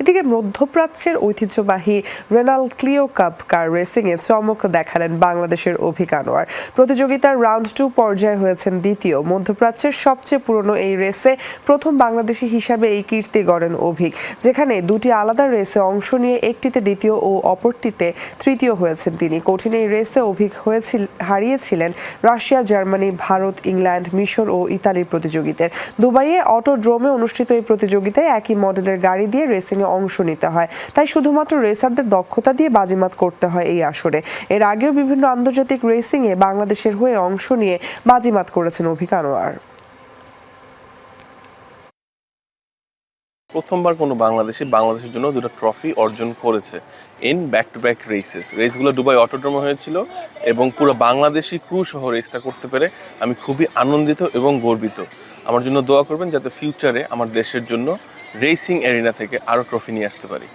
এদিকে মধ্যপ্রাচ্যের ঐতিহ্যবাহী রেনাল ক্লিও কাপ কার রেসিংয়ে চমক দেখালেন বাংলাদেশের অভিক আনোয়ার। প্রতিযোগিতার রাউন্ড টু পর্যায়ে হয়েছেন দ্বিতীয়। মধ্যপ্রাচ্যের সবচেয়ে পুরনো এই রেসে প্রথম বাংলাদেশি হিসাবে এই কীর্তি গড়েন অভিক, যেখানে দুটি আলাদা রেসে অংশ নিয়ে একটিতে দ্বিতীয় ও অপরটিতে তৃতীয় হয়েছেন তিনি। কঠিন এই রেসে অভিক হয়েছিল, হারিয়েছিলেন রাশিয়া, জার্মানি, ভারত, ইংল্যান্ড, মিশর ও ইতালির প্রতিযোগীদের। দুবাইয়ে অটোড্রোমে অনুষ্ঠিত এই প্রতিযোগিতায় একই মডেলের গাড়ি দিয়ে রেসিংয়ে অংশ নিতে হয়। তাই শুধুমাত্র রেসারদের দক্ষতা দিয়ে বাজিমাত করতে হয় এই আসরে। এর আগেও বিভিন্ন আন্তর্জাতিক রেসিংয়ে বাংলাদেশের হয়ে অংশ নিয়ে বাজিমাত করেছেন অভিক আনোয়ার। প্রথমবার কোনো বাংলাদেশি বাংলাদেশের জন্য দুটো ট্রফি অর্জন করেছে in back to back races রেসগুলো Dubai অটোড্রোমে হয়েছিল এবং পুরো বাংলাদেশি ক্রু সহ রেসটা করতে পেরে আমি খুবই আনন্দিত এবং গর্বিত। আমার জন্য দোয়া করবেন যাতে ফিউচারে আমার দেশের জন্য রেসিং এরিনা থেকে আরও ট্রফি নিয়ে আসতে পারি।